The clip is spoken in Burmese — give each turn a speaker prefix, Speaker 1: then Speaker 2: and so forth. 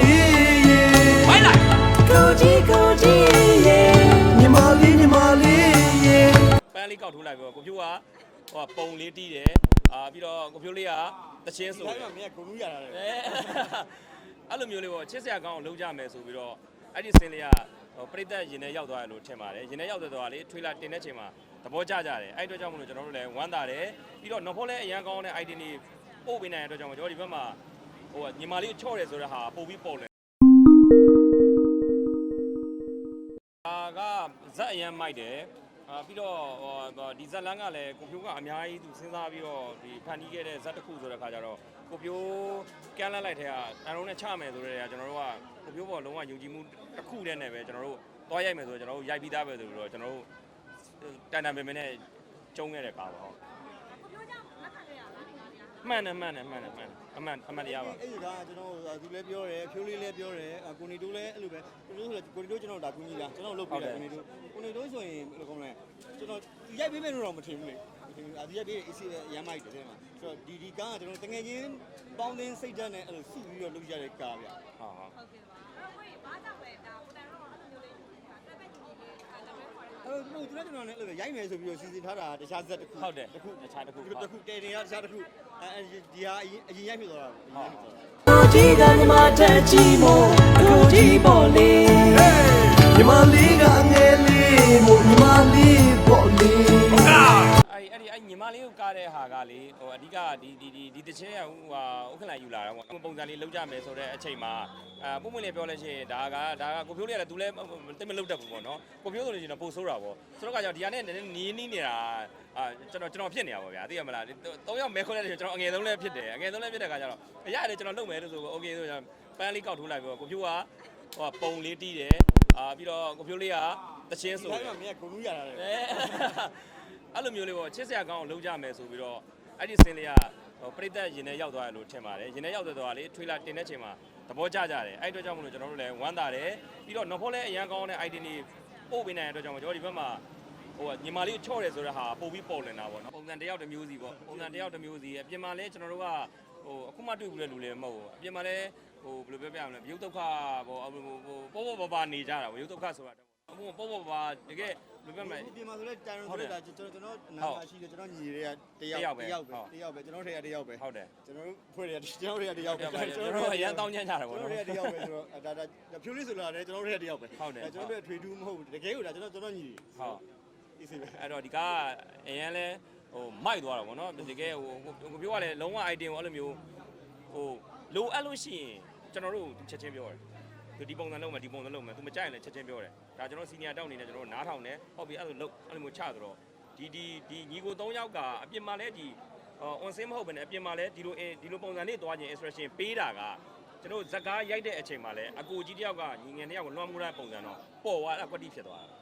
Speaker 1: လေးရေ
Speaker 2: ဝိုင်းလိုက်
Speaker 1: ကိုကြီးကိုကြီးရေညီမလေးညီမလေးရေ
Speaker 2: ပန်းလေးကောက်ထိုးလိုက်ပြီးတော့ကိုဖြိုးကဟိုပုံလေးတီးတယ်အာပြီးတော့ကိုဖြိုးလေးကတချင်းဆို
Speaker 3: ဒါ
Speaker 2: တယ်
Speaker 3: မှမင်းကဂုံလူရတာလေ
Speaker 2: အဲအဲ့လိုမျိုးလေးပေါ့ချစ်စရာကောင်းအောင်လုပ်ကြမယ်ဆိုပြီးတော့အဲ့ဒီစင်လေးကဟိုပြိသက်ရင်ထဲရောက်သွားတယ်လို့ထင်ပါတယ်ရင်ထဲရောက်တဲ့သွားလေထွေးလာတင်တဲ့ချိန်မှာသဘောကျကြတယ်အဲ့အတွက်ကြောင့်မလို့ကျွန်တော်တို့လည်းဝမ်းသာတယ်ပြီးတော့နော်ဖောလည်းအရန်ကောင်းတဲ့ ID တွေပို့ပေးနိုင်တဲ့အတွက်ကြောင့်ကျွန်တော်ဒီဘက်မှာ ဟိုညီမလေးကိုချော့တယ်ဆိုတဲ့ဟာပို့ပြီးပေါ်လဲအာကဇက်အရန်မိုက်တယ်အာပြီးတော့ဟိုဒီဇက်လန်းကလည်းကိုဖြိုးကအများကြီးသူစဉ်းစားပြီးတော့ဒီဖန်တီးခဲ့တဲ့ဇက်တစ်ခုဆိုတဲ့ခါကျတော့ကိုဖြိုးကမ်းလှမ်းလိုက်တဲ့ကအရုံးနဲ့ချမယ်ဆိုတဲ့ကကျွန်တော်တို့ကကိုဖြိုးပေါ်လုံးဝယုံကြည်မှုတစ်ခုတည်းနဲ့ပဲကျွန်တော်တို့သွားရိုက်မယ်ဆိုတော့ကျွန်တော်တို့ရိုက်ပြီးသားပဲဆိုပြီးတော့ကျွန်တော်တို့တန်တန်ပင်ပင်နဲ့ကျုံးခဲ့တဲ့ကားပါဟုတ် မှန်တယ်မှန်တယ်မှန်တယ်မှန်တယ်အမှန်အမှန်တရားပါ
Speaker 3: အဲ့ဒီကကျွန်တော်သူလည်းပြောတယ်ဖြိုးလေးလည်းပြောတယ်ကိုနေတိုးလည်းအဲ့လိုပဲကိုနေတိုးဆိုကိုနေတိုးကျွန်တော်ဒါကူညီလားကျွန်တော်လုပ်ပေးတယ်ကိုနေတိုးကိုနေတိုးဆိုရင်ဘယ်လိုကောင်းလဲကျွန်တော်ရိုက်ပေးမယ်လို့တော့မထင်ဘူးလေမထင်ဘူးအာဒီရိုက်ပေး AC ရမ်းမိုက်တယ်တဲ့မှာဆိုတော့ဒီဒီကားကကျွန်တော်တကယ်ချင်းပေါင်းတင်းစိတ်ဓာတ်နဲ့အဲ့လိုစုပြီးတော့လုပ်ရတဲ့ကားဗျ
Speaker 2: ဟုတ်ဟုတ်
Speaker 4: ဟုတ်ကဲ့ပါအဲ့တော့ဘာကြောင့်လဲဒါကိုတန်တော့အဲ့လိုမျိုးလေးတက်ပက်ကြီးလေးအဲ့ဒါပဲခေါ် တယ်
Speaker 3: အဲ့တော့ကျွန်တော်ကျွန်တော်လည်းအဲ့လိုရိုက်မယ်ဆိုပြီးတော့စီစဉ်ထားတာတခြားဇက်တစ်ခု
Speaker 2: ဟုတ်တယ်
Speaker 3: တစ်ခု
Speaker 2: တခြားတစ်ခု
Speaker 3: တစ်ခုတစ်ခုတဲနေရတခြားတစ်ခုအဲဒီဟာအရင်ရိုက်ဖြစ်သွားတာအရင်ရိုက်ဖြစ်သွားတာ
Speaker 1: ကိုကြီးကညီမတက်ကြီးမို့အကိုကြီးပေါ်လေညီမလေးက လေး
Speaker 2: ကိုကားတဲ့ဟာကလေဟိုအဓိကဒီဒီဒီဒီတစ်ချက်ရဟိုဟာဥက္ကလန်ယူလာတာပေါ့ပုံစံလေးလောက်ကြမယ်ဆိုတဲ့အချိန်မှာအဲပုံမှန်လေးပြောလို့ရှိရင်ဒါကဒါကကိုဖြိုးလေးကလည်း तू လည်းတိတ်မလောက်တတ်ဘူးပေါ့နော်ကိုဖြိုးဆိုလို့ရှိရင်တော့ပိုဆိုးတာပေါ့ဆိုတော့ကကြောင့်ဒီဟာနဲ့နည်းနည်းနီးနီးနေတာအာကျွန်တော်ကျွန်တော်ဖြစ်နေတာပေါ့ဗျာသိရမလား၃ယောက်မဲခွဲလိုက်တယ်ကျွန်တော်အငယ်ဆုံးလည်းဖြစ်တယ်အငယ်ဆုံးလည်းဖြစ်တဲ့ခါကျတော့အရာလည်းကျွန်တော်လုပ်မယ်လို့ဆိုတော့ okay ဆိုတော့ပန်းလေးကောက်ထိုးလိုက်ပြီးတော့ကိုဖြိုးကဟိုပုံလေးတီးတယ်အာပြီးတော့ကိုဖြိုးလေးကတချင်းဆိုတယ်
Speaker 3: ဒါကမင်းကဂုဏ်ရတာလေ
Speaker 2: အဲအဲ့လိုမျိုးလေးပေါ့ချစ်စရာကောင်းအောင်လုပ်ကြမယ်ဆိုပြီးတော့အဲ့ဒီစင်လေးကဟိုပြိသက်ရင်ထဲရောက်သွားတယ်လို့ထင်ပါတယ်ရင်ထဲရောက်တဲ့သွားလေထွေးလာတင်တဲ့ချိန်မှာသဘောကျကြတယ်အဲ့အတွက်ကြောင့်မလို့ကျွန်တော်တို့လည်းဝမ်းသာတယ်ပြီးတော့နော်ဖောလည်းအရန်ကောင်းတဲ့ ID တွေပို့ပေးနိုင်တဲ့အတွက်ကြောင့်ကျွန်တော်ဒီဘက်မှာဟိုညီမလေးကိုချော့တယ်ဆိုတဲ့ဟာပို့ပြီးပေါ်လင်တာပေါ့နော်ပုံစံတစ်ယောက်တစ်မျိုးစီပေါ့ပုံစံတစ်ယောက်တစ်မျိုးစီအပြင်မှာလည်းကျွန်တော်တို့ကဟိုအခုမှတွေ့ဘူးတဲ့လူလည်းမဟုတ်ဘူးအပြင်မှာလည်းဟိုဘယ်လိုပြောပြရမလဲဘယုတ်ဒုက္ခပေါ့ဟိုဟိုပေါ့ပေါ့ပါပါနေကြတာဘယုတ်ဒုက္ခဆိုတာအခုပေါ့ပေါ့ပါတကယ် ဘယ်လိုပြောမလဲ
Speaker 3: ဒီမှာဆိုလဲတိုင်ရွန်ဆိုလဲဒါကျွန်တော်ကျွန်တော်နာမရှိတယ်ကျွန်တော်ညီတွေကတ
Speaker 2: တယော
Speaker 3: ယော
Speaker 2: က်
Speaker 3: က်
Speaker 2: ပဲ
Speaker 3: တယောက်ပဲ
Speaker 2: ဟုတ်
Speaker 3: တယောက်ပဲကျွန်တော်တွေကတယောက်ပဲ
Speaker 2: ဟုတ်တယ်
Speaker 3: ကျွန်တော်တို့ဖွဲ့တွေကကျွန်တော်တွေကတယောက်ပဲ
Speaker 2: ကျွန်တော်တို့အရန်တောင်းချမ်းကြတာပေါ့
Speaker 3: ကျွန်
Speaker 2: နော်
Speaker 3: တော်တွေကတယောက်ပဲဆိုတော့ဒါဒါဖြိုးလေးဆိုလာတယ်ကျွန်တော်တွေကတယောက်ပဲ
Speaker 2: ဟုတ်တယ်
Speaker 3: ကျွန်တော်တို့ထွေထူးမဟုတ်ဘူးတကယ်ကိုဒါကျွန်တော်ကျွန်တော်ညီ
Speaker 2: ဟုတ်
Speaker 3: အေးစေပဲ
Speaker 2: အဲ့တော့ဒီကားကအရန်လဲဟိုမိုက်သွားတာပေါ့နော်တကယ်ဟိုကိုပြောရလဲလုံးဝ item ကိုအဲ့လိုမျိုးဟိုလိုအပ်လို့ရှိရင်ကျွန်တော်တို့ချက်ချင်းပြောတယ် သူဒီပုံစံလုံးမယ်ဒီပုံစံလုံးမယ်သူမကြိုက်ရင်လည်းချက်ချင်းပြောတယ်ဒါကျွန်တော် senior တောက်အနေနဲ့ကျွန်တော်နားထောင်တယ်ဟုတ်ပြီအဲ့လိုလုံးအဲ့လိုမျိုးချဆိုတော့ဒီဒီဒီညီကို၃ယောက်ကအပြင်မှာလဲဒီ on sim မဟုတ်ဘဲနဲ့အပြင်မှာလဲဒီလိုဒီလိုပုံစံလေးသွားခြင်း expression ပေးတာကကျွန်တော်ဇက်ကားရိုက်တဲ့အချိန်မှာလဲအကိုကြီးတယောက်ကညီငယ်တယောက်ကိုလွှမ်းမိုးတဲ့ပုံစံတော့ပေါ်သွားတာကွက်တိဖြစ်သွားတာ